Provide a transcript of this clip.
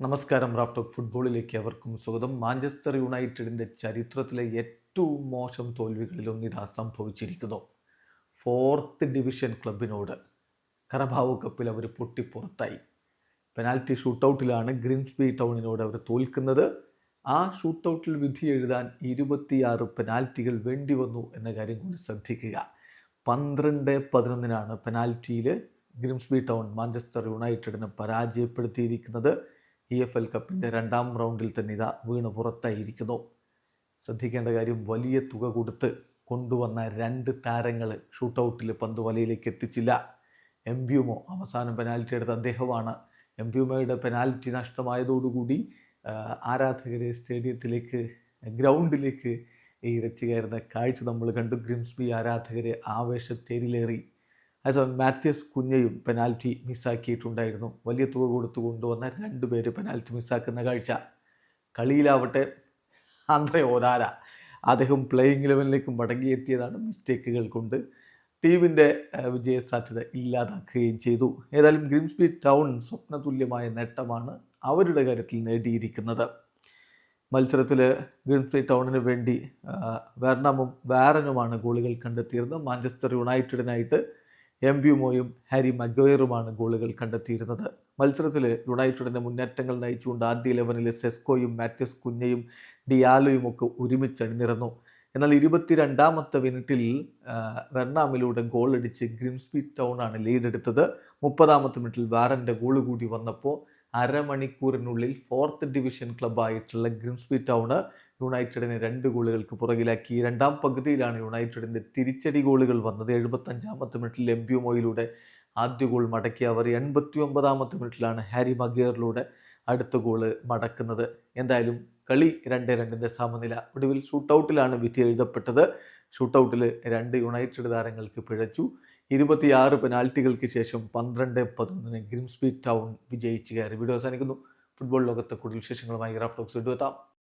നമസ്കാരം Raf talk ഫുട്ബോളിലേക്ക് അവർക്കും സ്വാഗതം. മാഞ്ചസ്റ്റർ യുണൈറ്റഡിന്റെ ചരിത്രത്തിലെ ഏറ്റവും മോശം തോൽവികളിലൊന്ന് ഇതാ സംഭവിച്ചിരിക്കുന്നു. ഫോർത്ത് ഡിവിഷൻ ക്ലബിനോട് കറബാവോ കപ്പിൽ അവർ പൊട്ടിപ്പുറത്തായി. പെനാൽറ്റി ഷൂട്ടൗട്ടിലാണ് ഗ്രിൻസ്ബി ടൗണിനോട് അവർ തോൽക്കുന്നത്. ആ ഷൂട്ടൗട്ടിൽ വിധി എഴുതാൻ ഇരുപത്തിയാറ് പെനാൽറ്റികൾ വേണ്ടി വന്നു എന്ന കാര്യം കൂടി ശ്രദ്ധിക്കുക. പന്ത്രണ്ട് പതിനൊന്നിനാണ് പെനാൽറ്റിയിൽ ഗ്രിംസ്ബി ടൗൺ മാഞ്ചസ്റ്റർ യുണൈറ്റഡിനെ പരാജയപ്പെടുത്തിയിരിക്കുന്നത്. ഇ എഫ് എൽ കപ്പിന്റെ രണ്ടാം റൗണ്ടിൽ തന്നെ ഇതാ വീണ് പുറത്തായിരിക്കുന്നു. ശ്രദ്ധിക്കേണ്ട കാര്യം വലിയ തുക കൊടുത്ത് കൊണ്ടുവന്ന രണ്ട് താരങ്ങൾ ഷൂട്ടൗട്ടിൽ പന്ത് വലയിലേക്ക് എത്തിച്ചില്ല. എം ബ്യൂമോ അവസാനം പെനാൽറ്റി എടുത്ത അദ്ദേഹമാണ്. എം ബ്യൂമോയുടെ പെനാൽറ്റി നഷ്ടമായതോടുകൂടി ആരാധകരെ സ്റ്റേഡിയത്തിലേക്ക് ഗ്രൗണ്ടിലേക്ക് ഇരച്ചു കയറുന്ന കാഴ്ച നമ്മൾ കണ്ടു. ഗ്രിംസ്ബി ആരാധകരെ ആവേശത്തേരിലേറി. അതേസമയം മാത്യൂസ് കുഞ്ഞയും പെനാൽറ്റി മിസ്സാക്കിയിട്ടുണ്ടായിരുന്നു. വലിയ തുക കൊടുത്തു കൊണ്ടുവന്ന രണ്ട് പെനാൽറ്റി മിസ്സാക്കുന്ന കാഴ്ച. കളിയിലാവട്ടെ ആന്ധ്ര ഓരാര അദ്ദേഹം പ്ലേയിങ് ലെവലിലേക്ക് മടങ്ങിയെത്തിയതാണ് മിസ്റ്റേക്കുകൾ കൊണ്ട്. ടീമിന്റെ വിജയ സാധ്യത ഇല്ലാതാക്കുകയും ചെയ്തു. ഏതായാലും ഗ്രിംസ്ബി ടൗൺ സ്വപ്നതുല്യമായ നേട്ടമാണ് അവരുടെ കാര്യത്തിൽ നേടിയിരിക്കുന്നത്. മത്സരത്തിൽ ഗ്രിംസ്ബി ടൗണിന് വേണ്ടി വെർണമും വാരനുമാണ് ഗോളുകൾ കണ്ടെത്തിയിരുന്നത്. മാഞ്ചസ്റ്റർ യുണൈറ്റഡിനായിട്ട് എം ബ്യുമോയും ഹാരി മഗ്വയറുമാണ് ഗോളുകൾ കണ്ടെത്തിയിരുന്നത്. മത്സരത്തിൽ യുണൈറ്റഡിന്റെ മുന്നേറ്റങ്ങൾ നയിച്ചുകൊണ്ട് ആദ്യ ഇലവനിൽ സെസ്കോയും മാത്യസ് കുഞ്ഞയും ഡിയാലോയും ഒക്കെ ഒരുമിച്ച് അണിനിരന്നു. എന്നാൽ ഇരുപത്തിരണ്ടാമത്തെ മിനിറ്റിൽ വെർണാമിലൂടെ ഗോൾ അടിച്ച് ഗ്രിംസ്ബി ടൗൺ ആണ് ലീഡ് എടുത്തത് മുപ്പതാമത്തെ മിനിറ്റിൽ വാറന്റെ ഗോൾ കൂടി വന്നപ്പോൾ അരമണിക്കൂറിനുള്ളിൽ ഫോർത്ത് ഡിവിഷൻ ക്ലബ്ബായിട്ടുള്ള ഗ്രിംസ്ബി ടൗണ് യുണൈറ്റഡിനെ രണ്ട് ഗോളുകൾക്ക് പുറകിലാക്കി. രണ്ടാം പകുതിയിലാണ് യുണൈറ്റഡിന്റെ തിരിച്ചടി ഗോളുകൾ വന്നത്. എഴുപത്തഞ്ചാമത്തെ മിനിറ്റിൽ എംബ്യുമോയിലൂടെ ആദ്യ ഗോൾ മടക്കി. അവർ എൺപത്തി ഒമ്പതാമത്തെ മിനിറ്റിലാണ് ഹാരി മഗിയറിലൂടെ അടുത്ത ഗോൾ മടക്കുന്നത്. എന്തായാലും കളി രണ്ട് രണ്ടിന്റെ സമനില. ഒടുവിൽ ഷൂട്ടൗട്ടിലാണ് വിധി എഴുതപ്പെട്ടത്. ഷൂട്ടൗട്ടിൽ രണ്ട് യുണൈറ്റഡ് താരങ്ങൾക്ക് പിഴച്ചു. ഇരുപത്തിയാറ് പെനാൽറ്റികൾക്ക് ശേഷം പന്ത്രണ്ട് പതിനൊന്നിന് ഗ്രിംസ്ബി ടൗൺ വിജയിച്ച് കയറി. വീഡിയോ അവസാനിക്കുന്നു. ഫുട്ബോൾ ലോകത്തെ കൂടുതൽ വിശേഷങ്ങളുമായി റാഫ്റ്റോക്സ് വീണ്ടും എത്താം.